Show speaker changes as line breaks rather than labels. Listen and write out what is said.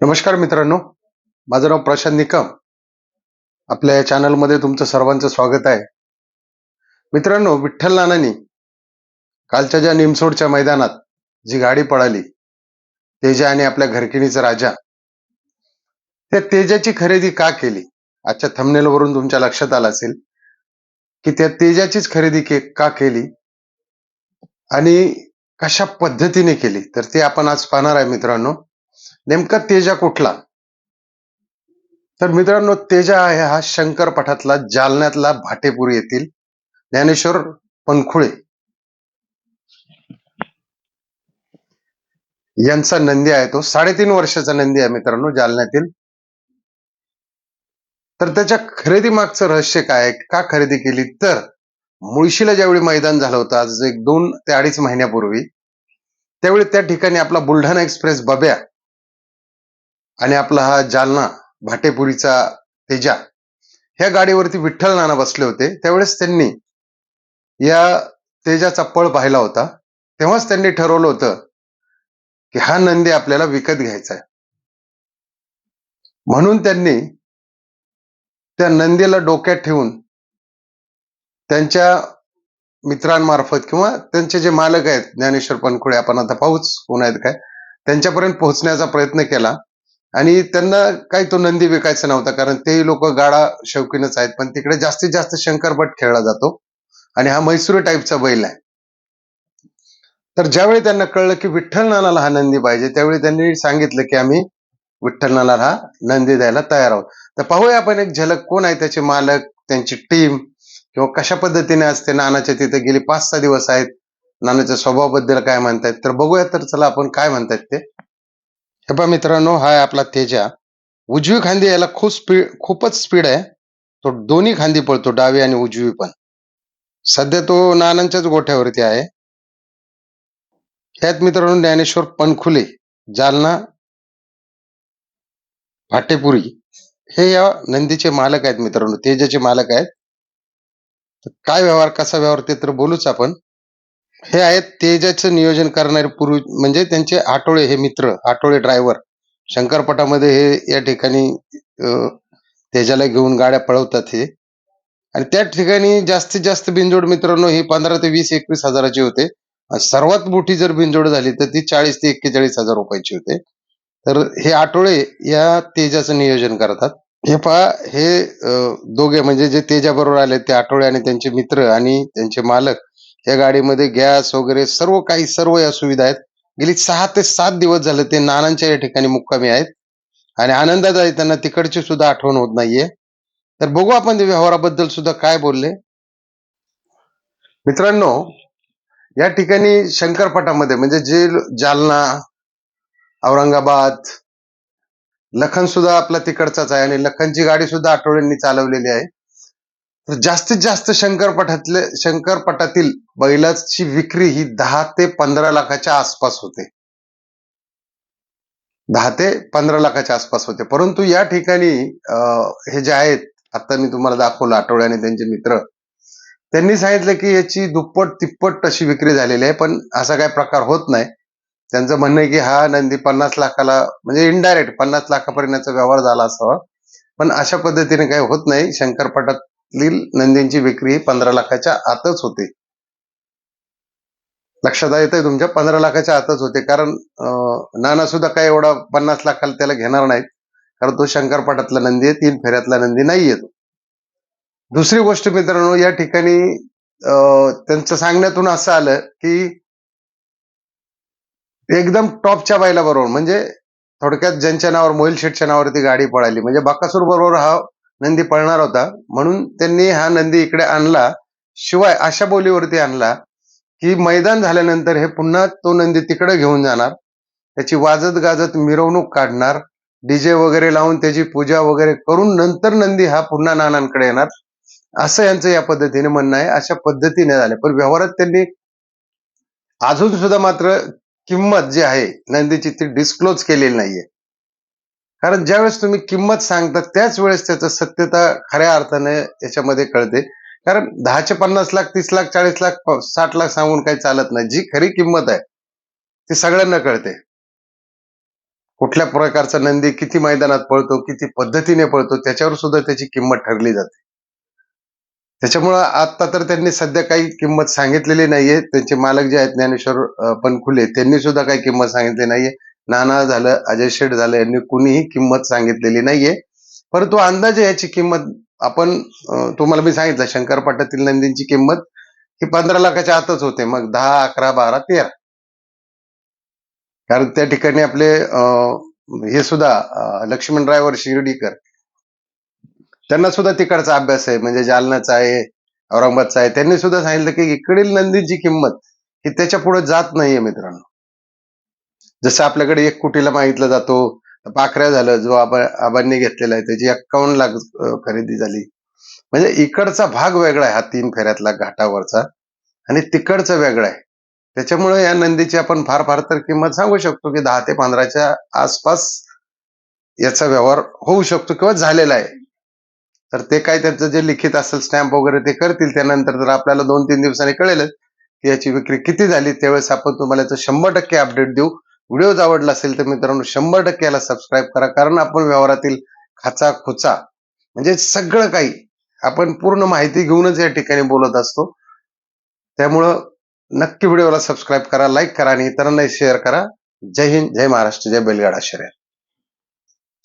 नमस्कार मित्रांनो. माझं नाव प्रशांत निकम. आपल्या या चॅनलमध्ये तुमचं सर्वांचं स्वागत आहे. मित्रांनो विठ्ठल नानांनी कालच्या ज्या निमसोडच्या मैदानात जी गाडी पळाली तेजा आणि आपल्या घरकिणीचा राजा त्या तेजाची खरेदी का केली? आजच्या थमनेलवरून तुमच्या लक्षात आलं असेल की त्या तेजाचीच खरेदी के का केली आणि कशा पद्धतीने केली? तर ते आपण आज पाहणार आहे मित्रांनो. नेमका तेजा कुठला? तर मित्रांनो तेजा आहे हा शंकर पठातला जालन्यातला भाटेपुरी येथील ज्ञानेश्वर पनखुळे. यांचा नंदी आहे तो साडेतीन वर्षाचा नंदी आहे मित्रांनो जालन्यातील. तर त्याच्या खरेदी मागचं रहस्य काय आहे? का खरेदी केली? तर मुळशीला ज्यावेळी मैदान झालं होतं आज एक दोन ते अडीच महिन्यापूर्वी त्यावेळी त्या ठिकाणी आपला बुलढाणा एक्सप्रेस बब्या आणि आपला हा जालना भाटेपुरीचा तेजा ह्या गाडीवरती विठ्ठल नाना बसले होते. त्यावेळेस त्यांनी या तेजाचा पळ पाहिला होता. तेव्हाच त्यांनी ठरवलं होतं की हा नंदी आपल्याला विकत घ्यायचा आहे. म्हणून त्यांनी त्या नंदीला डोक्यात ठेवून त्यांच्या मित्रांमार्फत किंवा त्यांचे जे मालक आहेत ज्ञानेश्वर पणखुळे आपण आता पाहूच कोण आहेत काय त्यांच्यापर्यंत पोहोचण्याचा प्रयत्न केला. आणि त्यांना काही तो नंदी विकायचा नव्हता कारण ते लोक गाडा शौकीनच आहेत. पण तिकडे जास्तीत जास्त शंकरपट खेळला जातो. आणि हा मैसूर टाईपचा बैल आहे. तर ज्यावेळी त्यांना कळलं की विठ्ठल नानाला हा नंदी पाहिजे त्यावेळी त्यांनी सांगितलं की आम्ही विठ्ठल नानाला हा नंदी द्यायला तयार आहोत. तर पाहूया आपण एक झलक कोण आहे त्याचे मालक त्यांची टीम किंवा कशा पद्धतीने असते नानाच्या तिथे गेली पाच सहा दिवस आहेत. नानाच्या स्वभावाबद्दल काय म्हणतायत? तर बघूया तर चला आपण काय म्हणतायत ते. हे पहा मित्रांनो हा आहे आपला तेजा. उजवी खांदी याला खूप स्पीड खूपच स्पीड आहे. तो दोन्ही खांदी पळतो डावी आणि उजवी पण. सध्या तो नानांच्याच गोठ्यावरती आहे. ह्यात मित्रांनो ज्ञानेश्वर पणखुले जालना भाटेपुरी हे या नंदीचे मालक आहेत मित्रांनो तेजाचे मालक आहेत. काय व्यवहार कसा व्यवहार ते तर बोलूच आपण. हे आहेत तेजाचं नियोजन करणारे पूर्वी म्हणजे त्यांचे आठोळे हे मित्र आठोळे ड्रायव्हर शंकरपटामध्ये हे या ठिकाणी तेजाला घेऊन गाड्या पळवतात हे. आणि त्या ठिकाणी जास्तीत जास्त बिंजोड मित्रांनो ही पंधरा ते वीस एकवीस हजाराची होते. सर्वात मोठी जर बिंजोड झाली तर ती चाळीस ते एक्केचाळीस हजार रुपयाची होते. तर हे आठोळे या तेजाचं नियोजन करतात. हे पहा हे दोघे म्हणजे जे तेजाबरोबर आले ते आठवळे आणि त्यांचे मित्र आणि त्यांचे मालक या गाडीमध्ये गॅस वगैरे सर्व काही सर्व या सुविधा आहेत. गेली सहा ते सात दिवस झाले ते नानांच्या या ठिकाणी मुक्कामी आहेत. आणि आनंदात आहे त्यांना तिकडची सुद्धा आठवण होत नाहीये. तर बघू आपण ते व्यवहाराबद्दल सुद्धा काय बोलले. मित्रांनो या ठिकाणी शंकरपटामध्ये म्हणजे जे जालना औरंगाबाद लखन सुद्धा आपला तिकडचाच आहे. आणि लखनची गाडी सुद्धा आठवड्यांनी चालवलेली आहे. तर जास्तीत जास्त शंकरपटातले शंकरपटातील बैलाची विक्री ही दहा ते पंधरा लाखाच्या आसपास होते. दहा ते पंधरा लाखाच्या आसपास होते. परंतु या ठिकाणी हे जे आहेत आता मी तुम्हाला दाखवलं आठवड्याने त्यांचे मित्र त्यांनी सांगितलं की याची दुप्पट तिप्पट अशी विक्री झालेली आहे पण असा काही प्रकार होत नाही. त्यांचं म्हणणं आहे की हा नंदी पन्नास लाखाला म्हणजे इनडायरेक्ट पन्नास लाखापर्यंतचा व्यवहार झाला असावा पण अशा पद्धतीने काही होत नाही. शंकरपटातील नंदींची विक्री पंधरा लाखाच्या आतच होते. लक्षात आहे तुमच्या पंधरा लाखाच्या आतच होते. कारण नाना सुद्धा काही एवढा पन्नास लाखाला त्याला घेणार नाहीत. कारण तो शंकरपाठातला नंदी आहे तीन फेऱ्यातला नंदी नाहीये तो. दुसरी गोष्ट मित्रांनो या ठिकाणी त्यांचं सांगण्यातून असं आलं की एकदम टॉपच्या बायला बरोबर म्हणजे थोडक्यात ज्यांच्या नावावर मोहिल शेठच्या नावावरती गाडी पळाली. म्हणजे बाकासूर बरोबर हा नंदी पळणार होता. म्हणून त्यांनी हा नंदी इकडे आणला. शिवाय अशा बोलीवरती आणला की मैदान झाल्यानंतर हे पुन्हा तो नंदी तिकडे घेऊन जाणार. त्याची वाजत गाजत मिरवणूक काढणार. डीजे वगैरे लावून त्याची पूजा वगैरे करून नंतर नंदी हा पुन्हा नानांकडे येणार. असं यांचं या पद्धतीने म्हणणं आहे. अशा पद्धतीने झाले. पण व्यवहारात त्यांनी अजून सुद्धा मात्र किंमत जी आहे नंदीची ती डिस्क्लोज केलेली नाहीये. कारण ज्यावेळेस तुम्ही किंमत सांगता त्याच वेळेस त्याचं सत्यता खऱ्या अर्थाने याच्यामध्ये कळते. कारण दहाचे पन्नास लाख तीस लाख चाळीस लाख साठ लाख सांगून काही चालत नाही. जी खरी किंमत आहे ती सगळ्यांना कळते. कुठल्या प्रकारचा नंदी किती मैदानात पळतो किती पद्धतीने पळतो त्याच्यावर सुद्धा त्याची किंमत ठरली जाते. त्याच्यामुळं आता तर त्यांनी सध्या काही किंमत सांगितलेली नाहीये. त्यांचे मालक जे आहेत ज्ञानेश्वर पनखुले त्यांनी सुद्धा काही किंमत सांगितली नाहीये. नाना झालं अजय शेठ झालं यांनी कुणीही किंमत सांगितलेली नाहीये. परंतु अंदाजे याची किंमत आपण तुम्हाला मी सांगितलं शंकरपाटातील नंदींची किंमत ही पंधरा लाखाच्या आतच होते. मग दहा अकरा बारा तेरा. कारण त्या ठिकाणी आपले हे सुद्धा लक्ष्मण ड्रायव्हर शिर्डीकर त्यांना सुद्धा तिकडचा अभ्यास आहे. म्हणजे जालनाचा आहे औरंगाबादचा आहे. त्यांनी सुद्धा सांगितलं की इकडील नंदीची किंमत ही त्याच्या पुढे जात नाहीये मित्रांनो. जसं आपल्याकडे एक कोटीला मागितलं जातो पाखऱ्या झालं जो आबा आबांनी घेतलेला आहे त्याची एक्कावन्न लाख खरेदी झाली. म्हणजे इकडचा भाग वेगळा आहे हा तीन फेऱ्यातला घाटावरचा आणि तिकडचा वेगळा आहे. त्याच्यामुळे या नंदीची आपण फार फार तर किंमत सांगू शकतो की दहा ते पंधराच्या आसपास याचा व्यवहार होऊ शकतो किंवा झालेला आहे. तर ते काय त्यांचं जे लिखित असेल स्टॅम्प वगैरे ते करतील त्यानंतर तर आपल्याला दोन तीन दिवसांनी कळेलच की याची विक्री किती झाली त्यावेळेस आपण तुम्हाला याचं शंभर टक्के अपडेट देऊ. व्हिडिओ आवडला असेल तर मित्रांनो शंभर टक्के याला सबस्क्राईब करा. कारण आपण व्यवहारातील खाचा खुचा म्हणजे सगळं काही आपण पूर्ण माहिती घेऊनच या ठिकाणी बोलत असतो. त्यामुळं नक्की व्हिडिओला सबस्क्राईब करा लाईक करा आणि इतरांनाही शेअर करा. जय हिंद जय महाराष्ट्र जय बैलगाडा शर्यत.